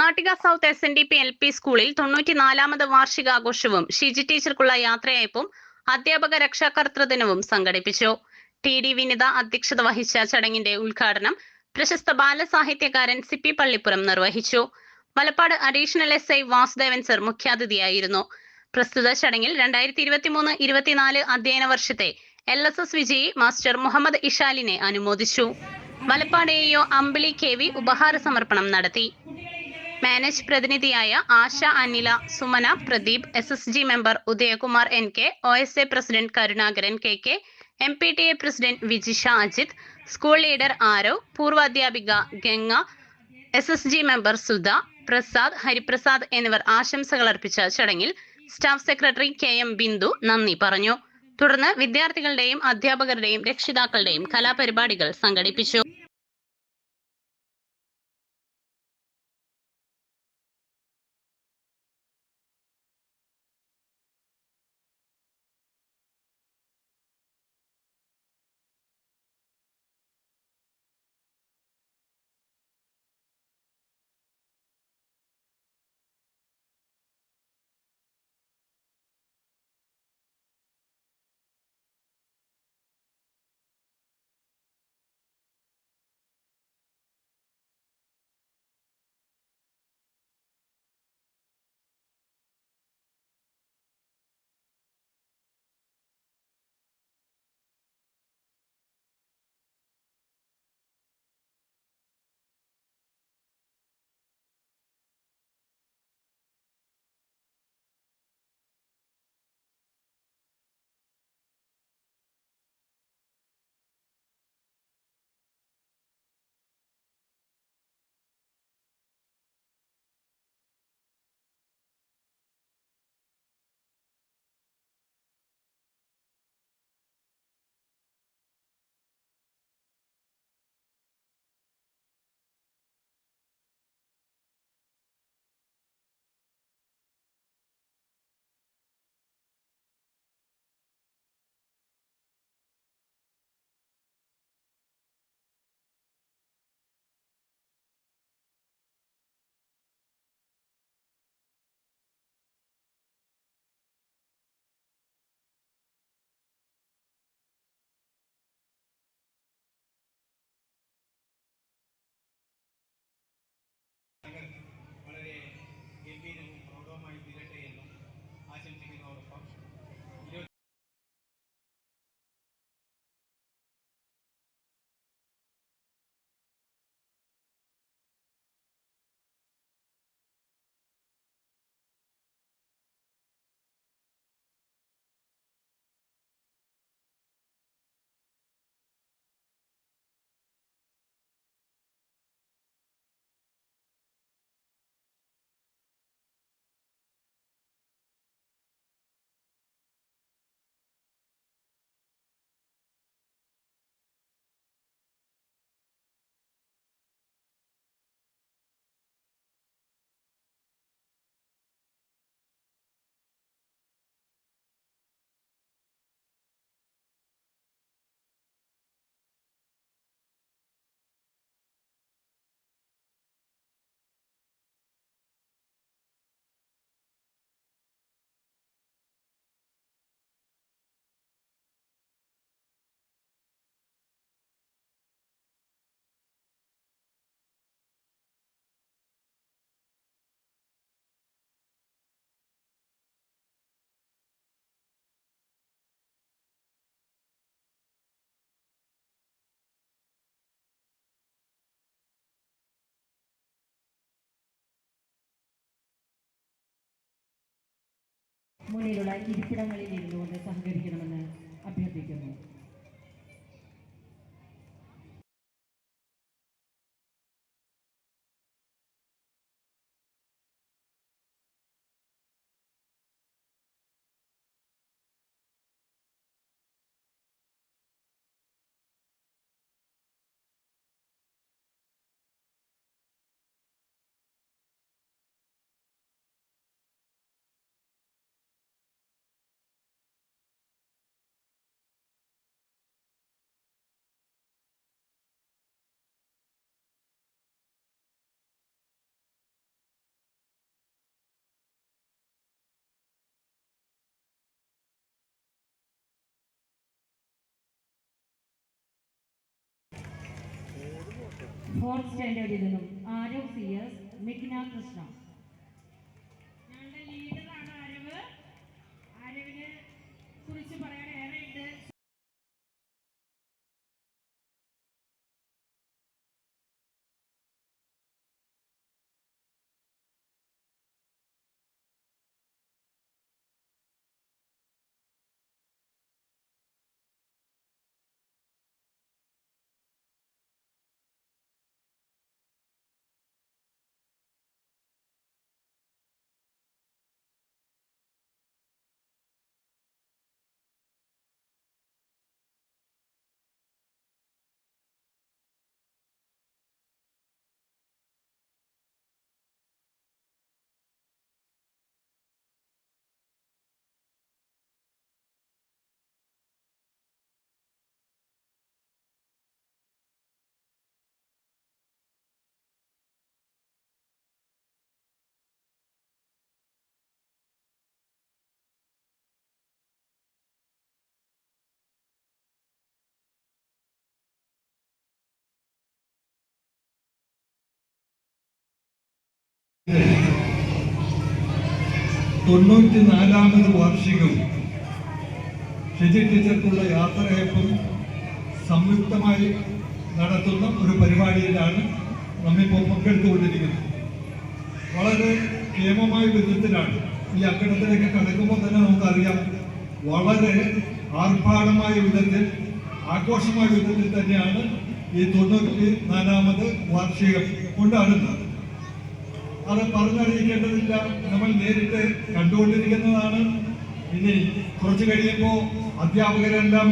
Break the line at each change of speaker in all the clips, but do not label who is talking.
Nattika south S N D P L P സ്കൂളിൽ തൊണ്ണൂറ്റിനാലാമത് വാർഷികാഘോഷവും ഷിജി ടീച്ചർക്കുള്ള യാത്രയയപ്പും അധ്യാപക രക്ഷാകർതൃ ദിനവും സംഘടിപ്പിച്ചു. ടി ഡി വിനിത അധ്യക്ഷത വഹിച്ച ചടങ്ങിന്റെ ഉദ്ഘാടനം പ്രശസ്ത ബാലസാഹിത്യകാരൻ സി പി പള്ളിപ്പുറം നിർവഹിച്ചു. Malappad additional S I Vasudevan sir മുഖ്യാതിഥിയായിരുന്നു. പ്രസ്തുത ചടങ്ങിൽ രണ്ടായിരത്തി ഇരുപത്തിമൂന്ന് ഇരുപത്തിനാല് അധ്യയന വർഷത്തെ എൽ എസ് എസ് വിജയി മാസ്റ്റർ മുഹമ്മദ് ഇഷാലിനെ അനുമോദിച്ചു. Malappad A O Ambili K V ഉപഹാര സമർപ്പണം നടത്തി. Manage പ്രതിനിധിയായ Asha Anila Sumana Pradeep S S G member Udayakumar N K O S A president Karunakaran K K M P T A president Vijisha Ajith school leader Aarav പൂർവാധ്യാപിക Ganga S S G member Sudha Prasad Hariprasad എന്നിവർ ആശംസകൾ അർപ്പിച്ച ചടങ്ങിൽ staff secretary K M Bindu നന്ദി പറഞ്ഞു. തുടർന്ന് വിദ്യാർത്ഥികളുടെയും അധ്യാപകരുടെയും രക്ഷിതാക്കളുടെയും കലാപരിപാടികൾ സംഘടിപ്പിച്ചു.
മുന്നിലുള്ള ഇരിപ്പിടങ്ങളിൽ ഇരുന്നുകൊണ്ട് സഹകരിക്കണമെന്ന് അഭ്യർത്ഥിക്കുന്നു. ഫോർത്ത് സ്റ്റാൻഡേർഡിൽ നിന്നും ആരവ് സി എസ് മിഗ്ന കൃഷ്ണ.
തൊണ്ണൂറ്റി നാലാമത് വാർഷികം ഷിജി ടീച്ചർക്കുള്ള യാത്രയപ്പം സംയുക്തമായി നടത്തുന്ന ഒരു പരിപാടിയിലാണ് നമ്മിപ്പോൾ പങ്കെടുത്തുകൊണ്ടിരിക്കുന്നത്. വളരെ ക്ഷേമമായ വിധത്തിലാണ്. ഈ അക്കടത്തിലേക്ക് കടക്കുമ്പോൾ തന്നെ നമുക്കറിയാം വളരെ ആർഭാടമായ വിധത്തിൽ ആഘോഷമായ വിധത്തിൽ തന്നെയാണ് ഈ തൊണ്ണൂറ്റി നാലാമത് വാർഷികം കൊണ്ടാടുന്നത്. അത് പറഞ്ഞറിയിക്കേണ്ടതില്ല. നമ്മൾ നേരിട്ട് കണ്ടുകൊണ്ടിരിക്കുന്നതാണ്. ഇനി കുറച്ച് കഴിയുമ്പോൾ അധ്യാപകരെല്ലാം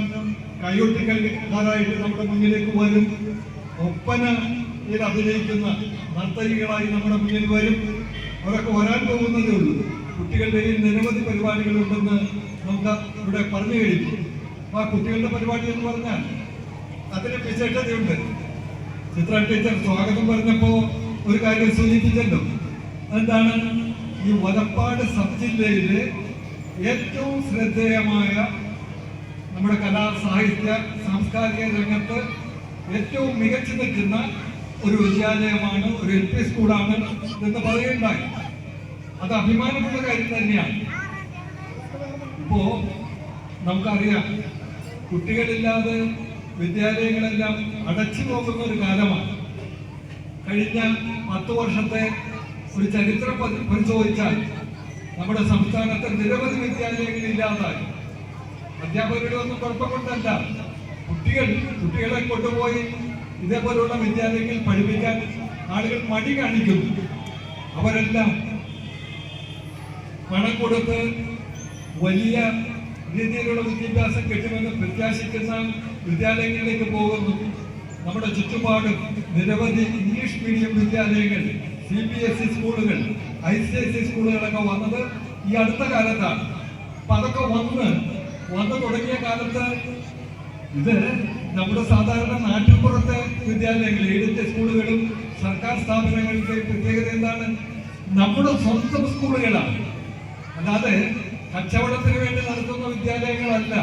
കൈയൊട്ടിക്കൽക്കാരായിട്ട് നമ്മുടെ മുന്നിലേക്ക് വരും. ഒപ്പനയിൽ അഭിനയിക്കുന്ന നർത്തകികളായി നമ്മുടെ മുന്നിൽ വരും. അവരൊക്കെ വരാൻ പോകുന്നതേ ഉള്ളൂ. കുട്ടികളുടെ നിരവധി പരിപാടികളുണ്ടെന്ന് നമുക്ക് ഇവിടെ പറഞ്ഞു കഴിഞ്ഞു. ആ കുട്ടികളുടെ പരിപാടി എന്ന് പറഞ്ഞാൽ അതിന് വിശേഷതയുണ്ട്. ചിത്ര ടീച്ചർ സ്വാഗതം പറഞ്ഞപ്പോ ഒരു കാര്യം സൂചിപ്പിച്ചല്ലോ എന്താണ്? ഈ വലപ്പാട് സബ് ജില്ലയിലെ ഏറ്റവും ശ്രദ്ധേയമായ നമ്മുടെ കലാ സാഹിത്യ സാംസ്കാരിക രംഗത്ത് ഏറ്റവും മികച്ചു നിൽക്കുന്ന ഒരു വിദ്യാലയമാണ് ഒരു എൽ പി സ്കൂളാണ് എന്ന് പറയുണ്ടായി അത് അഭിമാനമുള്ള കാര്യം തന്നെയാണ്. ഇപ്പോ നമുക്കറിയാം കുട്ടികളില്ലാതെ വിദ്യാലയങ്ങളെല്ലാം അടച്ചു പോകുന്ന ഒരു കാലമാണ്. കഴിഞ്ഞ പത്ത് വർഷത്തെ ഒരു ചരിത്രം പരിശോധിച്ചാൽ നമ്മുടെ സംസ്ഥാനത്തെ നിരവധി വിദ്യാലയങ്ങൾ ഇല്ലാതായി. അധ്യാപകരുടെ ഒന്നും കുഴപ്പം കൊണ്ടല്ല കുട്ടികൾ കുട്ടികളെ കൊണ്ടുപോയി ഇതേപോലുള്ള വിദ്യാലയങ്ങളിൽ പഠിപ്പിക്കാൻ ആളുകൾ മടി കാണിക്കുന്നു. അവരെല്ലാം പണം കൊടുത്ത് വലിയ രീതിയിലുള്ള വിദ്യാഭ്യാസം കിട്ടുമെന്ന് പ്രത്യാശിക്കുന്ന വിദ്യാലയങ്ങളിലേക്ക് പോകുന്നു. നമ്മുടെ ചുറ്റുപാടും നിരവധി ഇംഗ്ലീഷ് മീഡിയം വിദ്യാലയങ്ങൾ സി ബി എസ് ഇ സ്കൂളുകൾ ഐ സി എസ് ഇ സ്കൂളുകളൊക്കെ വന്നത് ഈ അടുത്ത കാലത്താണ്. അപ്പൊ അതൊക്കെ വന്ന് വന്നു തുടങ്ങിയ കാലത്ത് ഇത് നമ്മുടെ സാധാരണ നാട്ടിൻപുറത്തെ വിദ്യാലയങ്ങൾ ഏഴത്തെ സ്കൂളുകളും സർക്കാർ സ്ഥാപനങ്ങളുടെ പ്രത്യേകത എന്താണ്? നമ്മുടെ സ്വന്തം സ്കൂളുകളാണ്. അല്ലാതെ കച്ചവടത്തിന് വേണ്ടി നടത്തുന്ന വിദ്യാലയങ്ങളല്ല.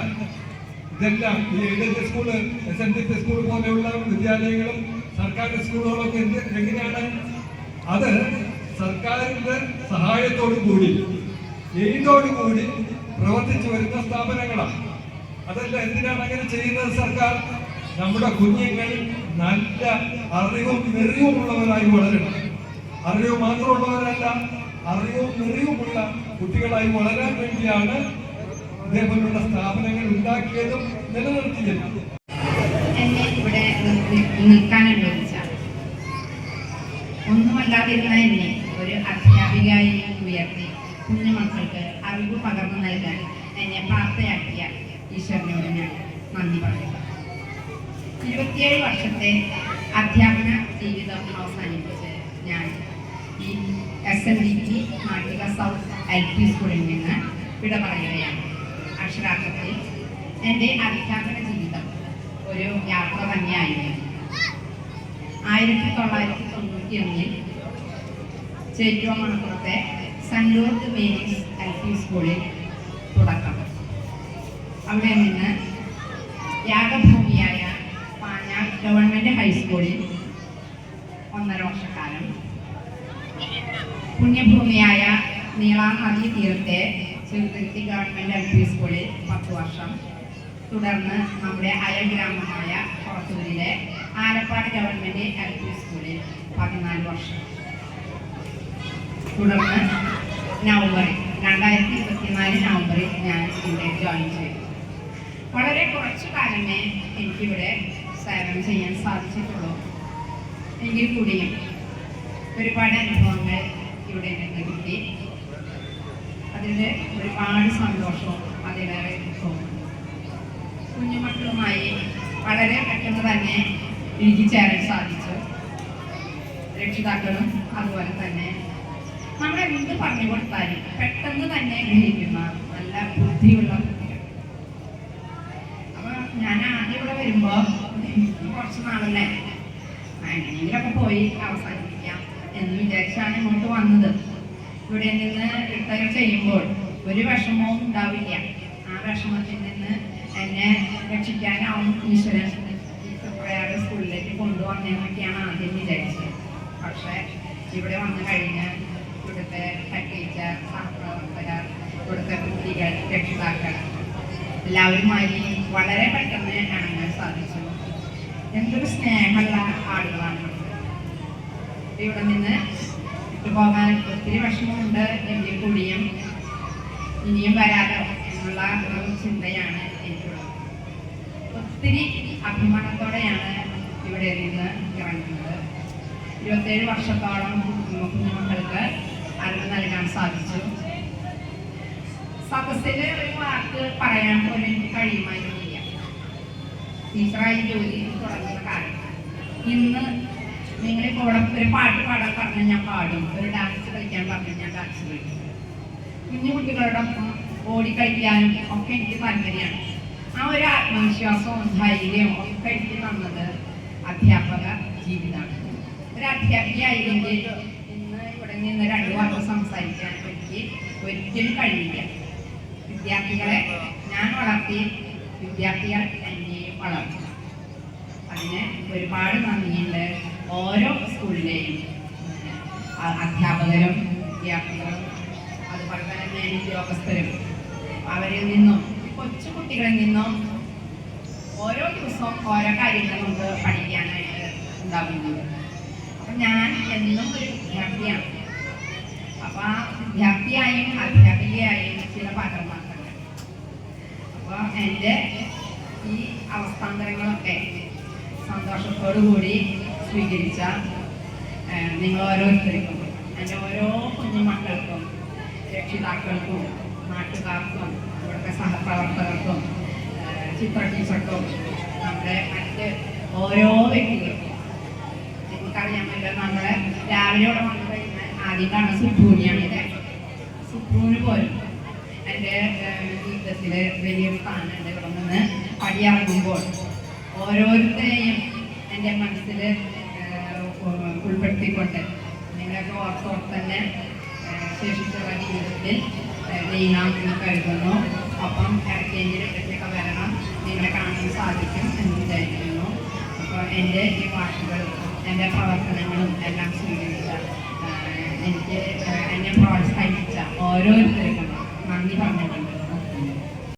ഇതെല്ലാം ഈ aided school S N D P school പോലെയുള്ള വിദ്യാലയങ്ങളും സർക്കാർ സ്കൂളുകളൊക്കെ എന്ത് എങ്ങനെയാണ്? അത് സർക്കാരിന്റെ സഹായത്തോടു കൂടി എയ്ഡോട് കൂടി പ്രവർത്തിച്ചു വരുന്ന സ്ഥാപനങ്ങളാണ്. അതല്ല എന്തിനാണ് അങ്ങനെ ചെയ്യുന്നത് സർക്കാർ? നമ്മുടെ കുഞ്ഞുങ്ങൾ നല്ല അറിവും നെറിവുമുള്ളവരായി വളരണം. അറിവ് മാത്രമുള്ളവരല്ല അറിവും നെറിവുമുള്ള കുട്ടികളായി വളരാൻ വേണ്ടിയാണ് ഇതേപോലുള്ള സ്ഥാപനങ്ങൾ ഉണ്ടാക്കിയതും നിലനിർത്തിയതും
എന്നെ ഇവിടെ ഒന്നുമല്ലാതിരുന്ന എന്നെ ഒരു അധ്യാപികയായി ഉയർത്തി കുഞ്ഞുമക്കൾക്ക് അറിവ് പകർന്നു നൽകാൻ എന്നെ പ്രാപ്തയാക്കിയ ഈശ്വരനോട് ഞാൻ നന്ദി പറയുക ഇരുപത്തിയേഴ് വർഷത്തെ അധ്യാപന ജീവിതം അവസാനിപ്പിച്ച് ഞാൻ ഈ S N D T Nattika south L P സ്കൂളിൽ നിന്ന് വിട പറയുകയാണ്. അക്ഷരാർത്ഥത്തിൽ എന്റെ അധ്യാപന ജീവിതം ഒരു യാത്ര തന്നെയായിരുന്നു. ആയിരത്തി തൊള്ളായിരത്തി തൊണ്ണൂറ്റി ഒന്നിൽ Chettuva മണപ്പുറത്തെ saint Lourdes Mary's L P സ്കൂളിൽ തുടക്കം. അവിടെ നിന്ന് യാഗഭൂമിയായ പാഞ്ഞാൾ ഗവൺമെന്റ് ഹൈസ്കൂളിൽ ഒന്നര വർഷക്കാലം. പുണ്യഭൂമിയായ നീളാം നദീ തീരത്തെ ചെറുതുരുത്തി ഗവൺമെന്റ് എൽ പി സ്കൂളിൽ പത്ത് വർഷം. തുടർന്ന് നമ്മുടെ അയൽ ഗ്രാമമായ പുറത്തൂരിലെ ആലപ്പാട് ഗവൺമെന്റ് എൽ പി സ്കൂളിൽ പതിനാല് വർഷം. തുടർന്ന് നവംബറിൽ രണ്ടായിരത്തി ഇരുപത്തിനാല് നവംബറിൽ ഞാൻ ഇവിടെ ജോയിൻ ചെയ്തു. വളരെ കുറച്ചു കാലമേ എനിക്കിവിടെ സേവനം ചെയ്യാൻ സാധിച്ചിട്ടുള്ളൂ. എങ്കിൽ കൂടിയും ഒരുപാട് അനുഭവങ്ങൾ ഇവിടെ നിന്ന് കിട്ടി. അതിൽ ഒരുപാട് സന്തോഷവും അതിലേറെ ദുഃഖവും. കുഞ്ഞുമക്കളുമായി വളരെ പെട്ടെന്ന് തന്നെ എനിക്ക് ചേരാൻ സാധിച്ചു. രക്ഷിതാക്കളും അതുപോലെ തന്നെ. നമ്മൾ എന്ത് പറഞ്ഞു കൊടുത്താലും പെട്ടെന്ന് തന്നെ ഗ്രഹിക്കുന്ന നല്ല ബുദ്ധിയുള്ള ഞാൻ ആദ്യം ഇവിടെ വരുമ്പോ കുറച്ച് നാളല്ലേ? എങ്ങനെയെങ്കിലൊക്കെ പോയി അവസാനിപ്പിക്കാം എന്ന് വിചാരിച്ചാണ് ഇങ്ങോട്ട് വന്നത്. ഇവിടെ നിന്ന് റിട്ടയർ ചെയ്യുമ്പോൾ ഒരു വിഷമവും ഉണ്ടാവില്ല. ആ വിഷമത്തിൽ നിന്ന് എന്നെ രക്ഷിക്കാനാവും ഈശ്വരൻ പ്രയാഗ സ്കൂളിലേക്ക് കൊണ്ടുവന്നതെന്നൊക്കെയാണ് ആദ്യം വിചാരിച്ചത്. പക്ഷേ ഇവിടെ വന്നു കഴിഞ്ഞ് ഇവിടുത്തെ ടീച്ചർ സഹപ്രവർത്തകർ ഇവിടുത്തെ കുട്ടികൾ രക്ഷിതാക്കൾ എല്ലാവരുമായി വളരെ പെട്ടെന്ന് ഇണങ്ങാൻ സാധിച്ചു. എന്തൊരു സ്നേഹമുള്ള ആളുകളാണ് ഇവിടെ നിന്ന് പോകാൻ ഒത്തിരി വിഷമമുണ്ട് എങ്കിൽ കൂടിയും. ഇനിയും വരാലോ എന്നുള്ള ഒരു ചിന്തയാണ് എനിക്കുള്ളത്. ഒത്തിരി അഭിമാനത്തോടെയാണ് ഇവിടെ നിന്ന് ഇറങ്ങുന്നത്. ഇരുപത്തേഴ് വർഷത്തോളം കുഞ്ഞുമക്കൾക്ക് അറിവ് നൽകാൻ സാധിച്ചു. സദസ്സിൽ ഒരു വാക്ക് പറയാൻ പോലും എനിക്ക് കഴിയുമായിരുന്നില്ല. ടീച്ചറായി ജോലി തുടങ്ങുന്ന കാലത്ത് ഇന്ന് നിങ്ങളെ കൂടെ ഒരു പാട്ട് പാടാൻ പറഞ്ഞാൽ ഞാൻ പാടും. ഒരു ഡാൻസ് കളിക്കാൻ പറഞ്ഞാൽ ഞാൻ ഡാൻസ് കളിക്കും. കുഞ്ഞു കുട്ടികളോടൊപ്പം ഓടിക്കളിക്കാനും ഒക്കെ എനിക്ക് താല്പര്യമാണ്. ആ ഒരു ആത്മവിശ്വാസവും ധൈര്യവും ഒക്കെ എനിക്ക് തന്നത് അധ്യാപക ജീവിതമാണ്. ഒരു അധ്യാപികയായിരുന്നെങ്കിൽ ഇന്ന് ഇവിടെ നിന്ന് രണ്ടു വാക്ക് സംസാരിക്കാൻ എനിക്ക് ഒരിക്കലും കഴിയില്ല. വിദ്യാർത്ഥികളെ ഞാൻ വളർത്തി വിദ്യാർത്ഥികൾ എന്നെയും വളർത്തി അതിന് ഒരുപാട് നന്ദിയുണ്ട്. ഓരോ സ്കൂളിലെയും അധ്യാപകരും വിദ്യാർത്ഥികളും അതുപോലെ തന്നെ ഉദ്യോഗസ്ഥരും അവരിൽ നിന്നും കൊച്ചു കുട്ടികളിൽ നിന്നും ഓരോ ദിവസവും ഓരോ കാര്യങ്ങൾ നമുക്ക് പഠിക്കാനായിട്ട് ഉണ്ടാകുന്നത് അപ്പം ഞാൻ എന്നും ഒരു വിദ്യാർത്ഥിയാണ്. അപ്പം ആ വിദ്യാർത്ഥിയായും അധ്യാപികയായും ചില പാഠമാക്കുന്നുണ്ട് അപ്പോൾ എന്റെ ഈ അവസ്ഥാന്തരങ്ങളൊക്കെ സന്തോഷത്തോടു കൂടി സ്വീകരിച്ച നിങ്ങൾ ഓരോരുത്തർക്കും എന്റെ ഓരോ കുഞ്ഞുമക്കൾക്കും രക്ഷിതാക്കൾക്കും നാട്ടുകാർക്കും ഇവിടുത്തെ സഹപ്രവർത്തകർക്കും ചിത്ര ടീച്ചർക്കും നമ്മുടെ മറ്റ് ഓരോ വ്യക്തികൾക്കും. നിങ്ങൾക്കറിയാമല്ലോ നമ്മളെ രാവിലെ ഇവിടെ വന്നു കഴിഞ്ഞാൽ ആദ്യം കാണുന്ന സുപ്രൂനിയാണ് ഇത്. സുപ്രൂന് പോലും എന്റെ ജീവിതത്തിലെ വലിയൊരു സ്ഥാനമുണ്ട് ഇവിടെ നിന്ന് പടിയിറങ്ങുമ്പോൾ ഓരോരുത്തരെയും എന്റെ മനസ്സിൽ ഉൾപ്പെടുത്തിക്കൊണ്ട് നിങ്ങളൊക്കെ ഓർത്തോർത്ത് തന്നെ ശേഷിച്ച ഏഹ്, നീങ്ങാം എന്ന് കരുതുന്നു അപ്പം ഇടയ്ക്കെങ്കിലും ഇടയ്ക്കൊക്കെ വരണം നിങ്ങളെ കാണാൻ സാധിക്കും എന്ന് വിചാരിക്കുന്നു അപ്പോൾ എന്റെ ഈ വാക്കുകളും എന്റെ പ്രവർത്തനങ്ങളും എല്ലാം സ്വീകരിച്ച എനിക്ക് എന്നെ പ്രോത്സാഹിപ്പിച്ച ഓരോരുത്തർക്കും നന്ദി നിർത്തുന്നു.